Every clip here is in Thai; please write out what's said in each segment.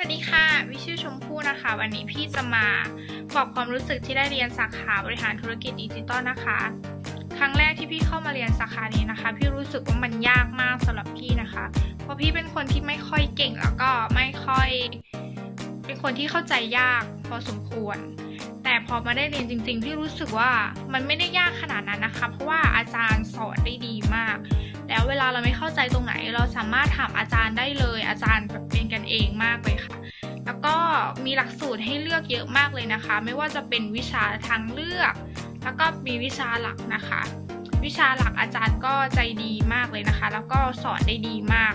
สวัสดีค่ะ วิชื่อชมพู่นะคะ วันนี้พี่จะมาบอกความรู้สึกที่ได้เรียนสาขาบริหารธุรกิจดิจิตอลนะคะ ครั้งแรกที่พี่เข้ามาเรียนสาขานี้นะคะ พี่รู้สึกว่ามันยากมากสำหรับพี่นะคะ เพราะพี่เป็นคนที่ไม่ค่อยเก่งแล้วก็ไม่ค่อย เป็นคนที่เข้าใจยากพอสมควร แต่พอมาได้เรียนจริง ๆ พี่รู้สึกว่ามันไม่ได้ยากขนาดนั้นนะคะ เพราะว่าอาจารย์สอนได้ดีมากแล้วเวลาเราไม่เข้าใจตรงไหน เราสามารถถามอาจารย์ได้เลย อาจารย์แบบเป็นกันเองมากเลย มีหลักสูตรให้เลือกเยอะมากเลยนะคะ ไม่ว่าจะเป็นวิชาทางเลือก แล้วก็มีวิชาหลักนะคะ วิชาหลักอาจารย์ก็ใจดีมากเลยนะคะ แล้วก็สอนได้ดีมาก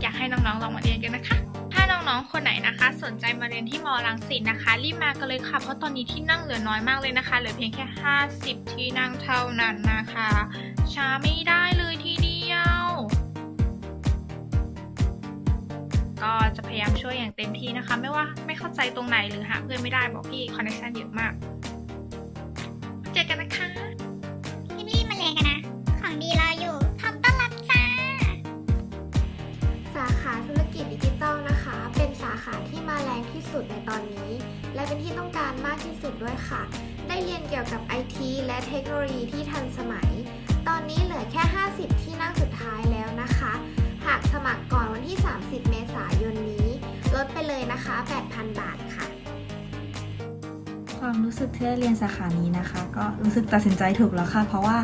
อยากให้น้องๆลองมาเรียนกันนะคะถ้าน้องๆ คนไหนนะคะ สนใจมาเรียนที่มอลังสิตนะคะ รีบมากันเลยค่ะ เพราะตอนนี้ที่นั่งเหลือน้อยมากเลยนะคะ เหลือเพียงแค่ 50 ที่นั่งเท่านั้นนะคะ ช้าไม่ได้เลย ก็จะพยายามช่วยอย่างเต็มที่นะคะ ไม่ว่าไม่เข้าใจตรงไหนหรือหาเพื่อนไม่ได้บอกพี่คอนเนคชั่นเยอะมาก เจอกันนะคะที่นี่มาเรียนกันนะ ของดีรออยู่พร้อมต้อนรับจ้า สาขาธุรกิจดิจิทัลนะคะ เป็นสาขาที่มาแรงที่สุดในตอนนี้ และเป็นที่ต้องการมากที่สุดด้วยค่ะ ได้เรียนเกี่ยวกับ IT และเทคโนโลยีที่ทันสมัย ตอนนี้เหลือแค่ 50 ที่นั่งสุดท้ายแล้วนะคะ ความรู้สึกที่ได้เรียนสาขานี้นะคะ ก็รู้สึกตัดสินใจถูกแล้วค่ะ เพราะว่า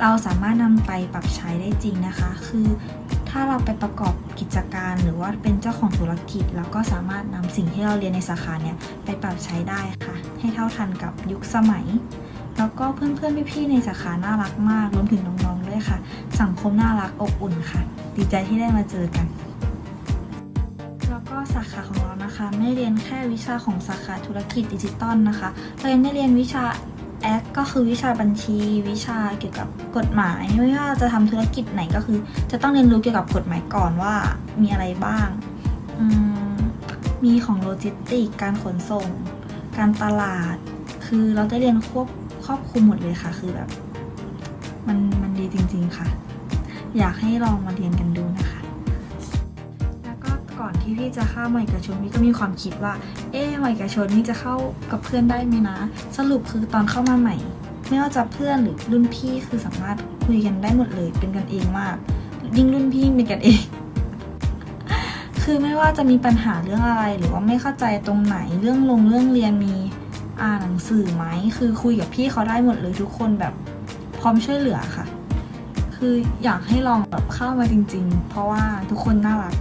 เราสามารถนำไปปรับใช้ได้จริงนะคะ คือถ้าเราไปประกอบกิจการหรือว่าเป็นเจ้าของธุรกิจเราก็สามารถนำสิ่งที่เราเรียนในสาขาเนี่ยไปปรับใช้ได้ค่ะ ให้เท่าทันกับยุคสมัย แล้วก็เพื่อนๆพี่ๆในสาขาน่ารักมากรวมถึงน้องๆด้วยค่ะ สังคมน่ารักอบอุ่นค่ะ ดีใจที่ได้มาเจอกัน แล้วก็สาขาของเรา นะคะไม่ได้เรียนแค่วิชาของสาขาธุรกิจดิจิตอลนะคะเรายังได้เรียนวิชาแอคก็คือวิชาบัญชี วิชาเกี่ยวกับกฎหมาย ไม่ว่าจะทำธุรกิจไหนก็คือ จะต้องเรียนรู้เกี่ยวกับกฎหมายก่อนว่ามีอะไรบ้างมมีของโลจิสติก การขนส่ง การตลาด คือเราได้เรียนควบครอบคลุมหมดเลยค่ะ คือแบบ มันมันดีจริง ๆค่ะ อยากให้ลองมาเรียนกันดูนะคะ ก่อนที่พี่จะเข้ามาเอกชนพี่ก็มีความคิดว่า เอ๊ะมาเอกชนนี่จะเข้ากับเพื่อนได้ไหมนะ สรุปคือตอนเข้ามาใหม่ ไม่ว่าจะเพื่อนหรือรุ่นพี่คือสามารถคุยกันได้หมดเลยเป็นกันเองมากยิ่งรุ่นพี่เป็นกันเอง คือไม่ว่าจะมีปัญหาเรื่องอะไรหรือว่าไม่เข้าใจตรงไหนเรื่องลงเรื่องเรียนมีอ่านหนังสือไหมคือคุยกับพี่เขาได้หมดเลยทุกคนแบบพร้อมช่วยเหลือค่ะ คืออยากให้ลองแบบเข้ามาจริง ๆ เพราะว่าทุกคนน่ารัก